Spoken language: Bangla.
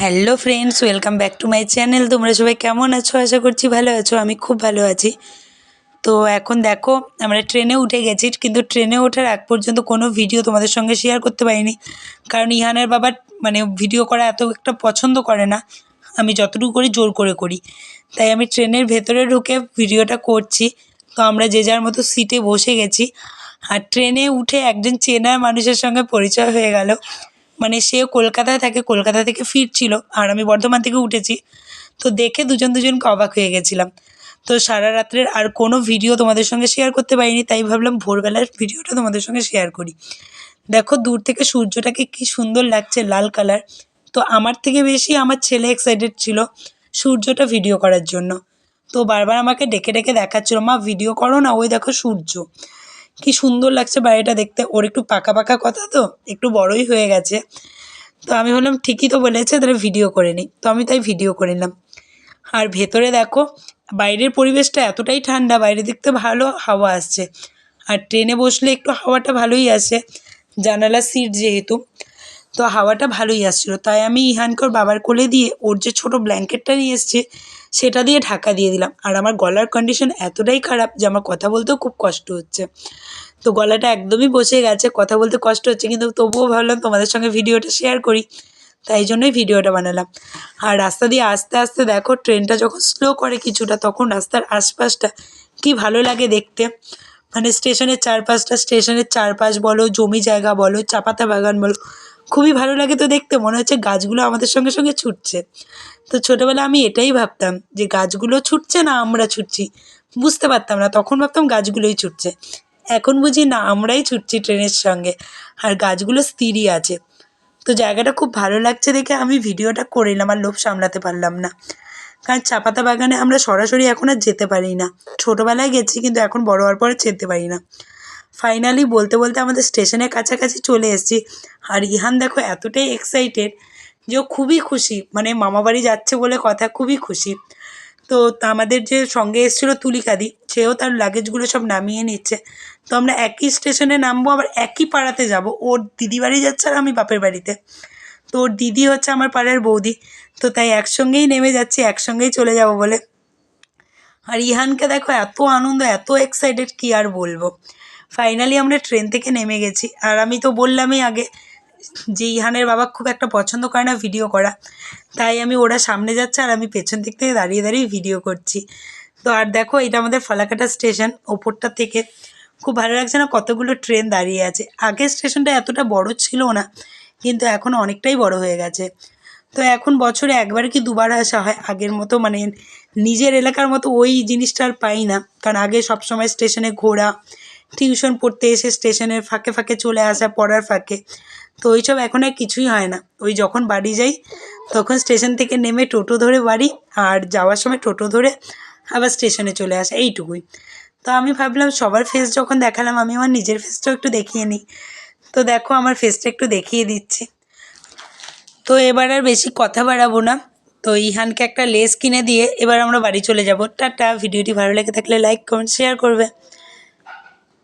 Hello friends welcome back to my channel তোমরা সবাই কেমন আছো? আশা করছি ভালো আছো। আমি খুব ভালো আছি। তো এখন দেখো, আমরা ট্রেনে উঠে গেছি, কিন্তু ট্রেনে ওঠার আগ পর্যন্ত কোনো ভিডিও তোমাদের সঙ্গে শেয়ার করতে পারিনি। কারণ ইহানের বাবা মানে ভিডিও করা এত একটা পছন্দ করে না। আমি যতটুকু করি, জোর করে করি। তাই আমি ট্রেনের ভেতরে ঢুকে ভিডিওটা করছি। তো আমরা যে যার মতো সিটে বসে গেছি। আর ট্রেনে উঠে একজন চেনার মানুষের সঙ্গে পরিচয় হয়ে গেল। মানে সে কলকাতায় থাকে, কলকাতা থেকে ফিরছিল আর আমি বর্ধমান থেকে উঠেছি। তো দেখে দুজন দুজনকে অবাক হয়ে গেছিলাম। তো সারা রাত্রের আর কোনো ভিডিও তোমাদের সঙ্গে শেয়ার করতে পারিনি, তাই ভাবলাম ভোরবেলার ভিডিওটা তোমাদের সঙ্গে শেয়ার করি। দেখো, দূর থেকে সূর্যটাকে কি সুন্দর লাগছে লাল কালার তো আমার থেকে বেশি আমার ছেলে এক্সাইটেড ছিল সূর্যটা ভিডিও করার জন্য। তো বারবার আমাকে ডেকে ডেকে দেখাচ্ছিল, মা ভিডিও করো না, ওই দেখো সূর্য। কি সুন্দর লাগছে বাড়িটা দেখতে। ওর একটু পাকা পাকা কথা তো, একটু বড়ই হয়ে গেছে। তো আমি বললাম ঠিকই তো বলেছে, তাহলে ভিডিও করে নিই তো আমি তাই ভিডিও করে নিলাম। আর ভেতরে দেখো, বাইরের পরিবেশটা এতটাই ঠান্ডা, বাইরে দেখতে ভালো হাওয়া আসছে। আর ট্রেনে বসলে একটু হাওয়াটা ভালোই আসে। জানালা সিট যেহেতু। তো হাওয়াটা ভালোই আসছিল। তাই আমি ইহানকে ওর বাবার কোলে দিয়ে ওর যে ছোটো ব্ল্যাঙ্কেটটা নিয়ে এসছে, সেটা দিয়ে ঢাকা দিয়ে দিলাম। আর আমার গলার কন্ডিশন এতটাই খারাপ যে আমার কথা বলতেও খুব কষ্ট হচ্ছে। তো গলাটা একদমই বসে গেছে, কথা বলতে কষ্ট হচ্ছে, কিন্তু তবুও ভাবলাম তোমাদের সঙ্গে ভিডিওটা শেয়ার করি। তাই জন্যই ভিডিওটা বানালাম। আর রাস্তা দিয়ে আস্তে আস্তে দেখো, ট্রেনটা যখন স্লো করে কিছুটা, তখন রাস্তার আশপাশটা কি ভালো লাগে দেখতে। মানে স্টেশনের চারপাশটা, স্টেশনের চারপাশ বলো, জমি জায়গা বলো, চাপাতা বাগান বলো খুবই ভালো লাগে তো দেখতে। মনে হচ্ছে গাছগুলো আমাদের সঙ্গে সঙ্গে ছুটছে। তো ছোটোবেলা আমি এটাই ভাবতাম যে গাছগুলো ছুটছে না আমরা ছুটছি। বুঝতে পারতাম না, তখন ভাবতাম গাছগুলোই ছুটছে। এখন বুঝি না, আমরাই ছুটছি ট্রেনের সঙ্গে। আর গাছগুলো স্থিরই আছে। তো জায়গাটা খুব ভালো লাগছে দেখে আমি ভিডিওটা করে নিলাম, আর লোভ সামলাতে পারলাম না। কারণ চাপাতা বাগানে আমরা সরাসরি এখন আর যেতে পারি না। ছোটোবেলায় গেছি, কিন্তু এখন বড় হওয়ার পরে যেতে পারি না। ফাইনালি বলতে বলতে আমাদের স্টেশনের কাছাকাছি চলে এসেছি। আর ইহান দেখো এতটাই এক্সাইটেড যে খুবই খুশি। মানে মামাবাড়ি যাচ্ছে বলে কথা, খুবই খুশি। তা আমাদের যে সঙ্গে এসেছিল তুলিকাদি, সেও তার লাগেজগুলো সব নামিয়ে নিচ্ছে। তো আমরা একই স্টেশনে নামবো, আবার একই পাড়াতে যাব। ওর দিদি বাড়ি যাচ্ছে আর আমি বাপের বাড়িতে। তো ওর দিদি হচ্ছে আমার পাড়ার বৌদি। তো তাই একসঙ্গেই নেমে যাচ্ছি, একসঙ্গেই চলে যাব বলে। আর ইহানকে দেখো এত আনন্দ, এত এক্সাইটেড কি আর বলব। ফাইনালি আমরা ট্রেন থেকে নেমে গেছি। আর আমি তো বললামই আগে যে ইহানের বাবা খুব একটা পছন্দ করে না ভিডিও করা। তাই আমি ওরা সামনে যাচ্ছে আর আমি পেছন দিক থেকে দাঁড়িয়ে দাঁড়িয়ে ভিডিও করছি। তো আর দেখো, এটা আমাদের ফালাকাটা স্টেশন ওপরটা থেকে। খুব ভালো লাগছে না কতগুলো ট্রেন দাঁড়িয়ে আছে। আগের স্টেশনটা এতটা বড় ছিল না, কিন্তু এখন অনেকটাই বড় হয়ে গেছে। তো এখন বছরে একবার কি দুবার আসা হয় আগের মতো মানে নিজের এলাকার মতো ওই জিনিসটা আর পাই না। কারণ আগে সবসময় স্টেশনে ঘোরা টিউশন পড়তে এসে স্টেশনের ফাঁকে ফাঁকে চলে আসা, পড়ার ফাঁকে। তো ওইসব এখন আর কিছুই হয় না। ওই যখন বাড়ি যাই, তখন স্টেশন থেকে নেমে টোটো ধরে বাড়ি, আর যাওয়ার সময় টোটো ধরে আবার স্টেশনে চলে আসা, এইটুকুই। তো আমি ভাবলাম, সবার ফেস যখন দেখালাম, আমি আমার নিজের ফেসটাও একটু দেখিয়ে নিই। তো দেখো, আমার ফেসটা একটু দেখিয়ে দিচ্ছি। তো এবার আর বেশি কথা বাড়াবো না। তো ইহানকে একটা লেস কিনে দিয়ে এবার আমরা বাড়ি চলে যাব। টাটা, ভিডিওটি ভালো লেগে থাকলে লাইক কমেন্ট শেয়ার করবে।